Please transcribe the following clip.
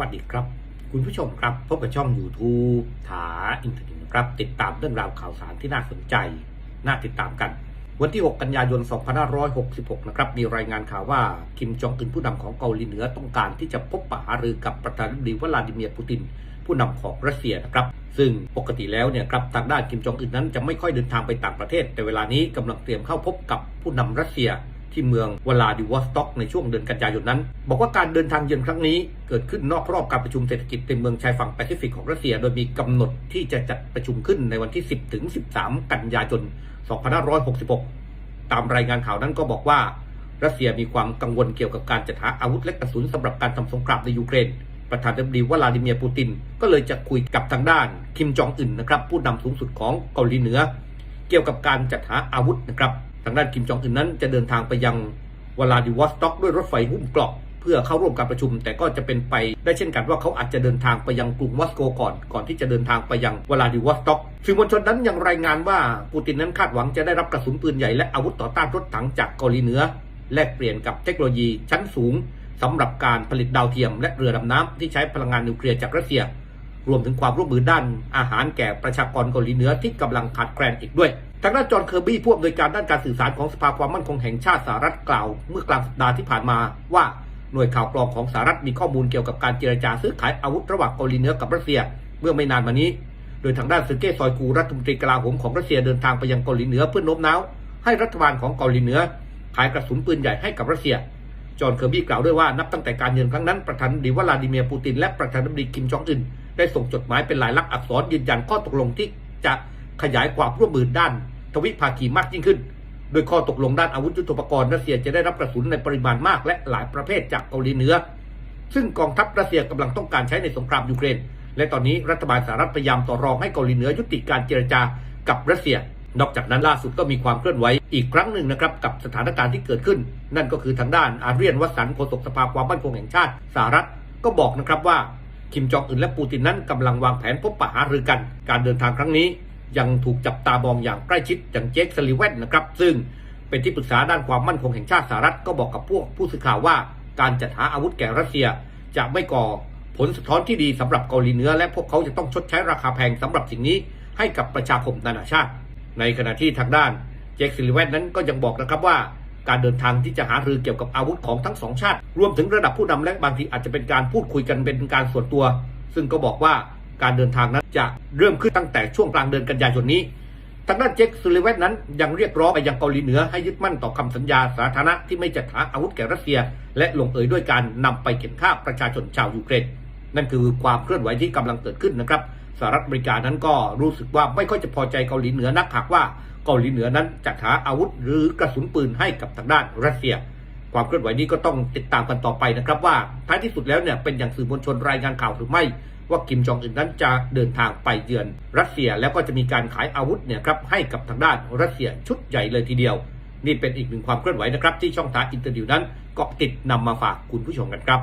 วัสดีครับ คุณผู้ชมครับ พบกับช่อง YouTube ถาอินเทอร์เน็ตครับ ติดตามเรื่องราวข่าวสารที่น่าสนใจ น่าติดตามกัน วันที่ 6 กันยายน 2566 นะครับ มีรายงานข่าวว่า คิมจองอึนผู้นำของเกาหลีเหนือต้องการที่จะพบปะหารือกับประธานาธิบดีวลาดิเมียร์ปูติน ผู้นำของรัสเซียนะครับ ซึ่งปกติแล้วเนี่ยครับทางด้านคิมจองอึนนั้นจะไม่ค่อยเดินทางไปต่างประเทศ แต่เวลานี้กำลังเตรียมเข้าพบกับผู้นำรัสเซีย ที่เมืองวลาดิวอสต็อกในช่วงเดือนกันยายนนั้น บอกว่าการเดินทางเยือนครั้งนี้เกิดขึ้นนอกรอบการประชุมเศรษฐกิจในเมืองชายฝั่งแปซิฟิกของรัสเซีย โดยมีกำหนดที่จะจัดประชุมขึ้นในวันที่ 10ถึง13 กันยายน 2566 ตามรายงานข่าวนั้นก็บอกว่า รัสเซียมีความกังวลเกี่ยวกับการจัดหาอาวุธและกระสุนสำหรับการทำสงครามในยูเครนประธานาธิบดีวลาดิเมียร์ปูติน ก็เลยจะคุยกับทางด้านคิมจองอึนนะครับผู้นำสูงสุดของเกาหลีเหนือ เกี่ยวกับการจัดหาอาวุธนะครับ ทางด้านคิมจองอึนนั้นจะเดินทางไปยังวลาดิวอสต็อกด้วยรถไฟหุ้มเกราะเพื่อเข้าร่วมการประชุม แต่ก็จะเป็นไปได้เช่นกันว่าเขาอาจจะเดินทางไปยังกรุงมอสโกก่อน ก่อนที่จะเดินทางไปยังวลาดิวอสต็อกสื่อมวลชนนั้นยังรายงานว่าปูตินนั้นคาดหวังจะได้รับกระสุนปืนใหญ่และอาวุธต่อต้านรถถังจากเกาหลีเหนือแลกเปลี่ยนกับเทคโนโลยีชั้นสูงสำหรับการผลิตดาวเทียม และเรือดำน้ำที่ใช้พลังงานนิวเคลียร์จากรัสเซีย รวมถึงความร่วมมือด้านอาหารแก่ประชากรเกาหลีเหนือที่กำลังขาดแคลนอีกด้วย ทางด้านจอห์นเคอร์บี้ผู้อำนวยการด้านการสื่อสารของสภาความมั่นคงแห่งชาติสหรัฐกล่าว เมื่อกลางสัปดาห์ที่ผ่านมาว่าหน่วยข่าวกรองของสหรัฐมีข้อมูลเกี่ยวกับการเจรจาซื้อขายอาวุธระหว่างเกาหลีเหนือกับรัสเซีย เมื่อไม่นานมานี้ โดยทางด้านซึเก้ซอยกูรัฐมนตรีกลาโหมของรัสเซียเดินทางไปยังเกาหลีเหนือเพื่อโน้มน้าวให้รัฐบาลของเกาหลีเหนือขายกระสุนปืนใหญ่ให้กับรัสเซีย จอห์นเคอร์บี้กล่าวด้วยว่านับตั้งแต่การเยือนครั้งนั้นประธานาธิบดีวลาดิเมียร์ปูตินและประธานาธิบดีคิมจองอึนได้ส่งจดหมายเป็นลายลักษณ์อักษรยืนยันข้อตกลงที่จะขยายความร่วมมือด้าน ทวิภาคีมากยิ่งขึ้น โดยข้อตกลงด้านอาวุธยุทโธปกรณ์รัสเซียจะได้รับกระสุนในปริมาณมากและหลายประเภทจากเกาหลีเหนือ ซึ่งกองทัพรัสเซียกำลังต้องการใช้ในสงครามยูเครน และตอนนี้รัฐบาลสหรัฐพยายามต่อรองให้เกาหลีเหนือยุติการเจรจากับรัสเซีย นอกจากนั้นล่าสุดก็มีความเคลื่อนไหวอีกครั้งหนึ่งนะครับกับสถานการณ์ที่เกิดขึ้น นั่นก็คือทางด้านอาเรียนวัสันโฆษกสภาความมั่นคงแห่งชาติสหรัฐก็บอกนะครับว่าคิมจองอึนและปูตินนั้นกำลังวางแผนพบปะหารือกัน การเดินทางครั้งนี้ ยังถูกจับตามองอย่างใกล้ชิดอย่างเจคสลิเวนนะครับซึ่งเป็นที่ปรึกษาด้านความมั่นคงแห่งชาติสหรัฐก็บอกกับพวกผู้สื่อข่าวว่า การจัดหาอาวุธแก่รัสเซียจะไม่ก่อผลสะท้อนที่ดีสำหรับเกาหลีเหนือ และพวกเขาจะต้องชดใช้ราคาแพงสำหรับสิ่งนี้ให้กับประชาคมนานาชาติ ในขณะที่ทางด้านเจคซิลิเวนนั้นก็ยังบอกนะครับว่า การเดินทางที่จะหารือเกี่ยวกับอาวุธของทั้งสองชาติ รวมถึงระดับผู้นำและบางทีอาจจะเป็นการพูดคุยกันเป็นการส่วนตัว ซึ่งก็บอกว่า การเดินทางนั้นจะเริ่มขึ้นตั้งแต่ช่วงกลางเดือนกันยายนนี้ ทางด้านเจคซูลิเวนนั้นยังเรียกร้องไปยังเกาหลีเหนือให้ยึดมั่นต่อคำสัญญาสาธารณะที่ไม่จัดหาอาวุธแก่รัสเซีย และลงเอยด้วยการนำไปเข็นฆ่าประชาชนชาวยูเครนนั่นคือความเคลื่อนไหวที่กำลังเกิดขึ้นนะครับสหรัฐอเมริกานั้นก็รู้สึกว่าไม่ค่อยจะพอใจเกาหลีเหนือนักหากว่าเกาหลีเหนือนั้นจัดหาอาวุธหรือกระสุนปืนให้กับทางด้านรัสเซีย ความเคลื่อนไหวนี้ก็ต้องติดตามกันต่อไปนะครับว่าท้ายที่สุดแล้วเนี่ยเป็นอย่างสื่อมวลชนรายงานข่าวหรือไม่ ว่ากิมจองอึนนั้นจะเดินทางไปเยือนรัสเซียแล้วก็จะมีการขายอาวุธเนี่ยครับให้กับทางด้านรัสเซียชุดใหญ่เลยทีเดียว นี่เป็นอีกหนึ่งความเคลื่อนไหวนะครับที่ช่องทางอินเตอร์ดิวนั้นเกาะติดนำมาฝากคุณผู้ชมกันครับ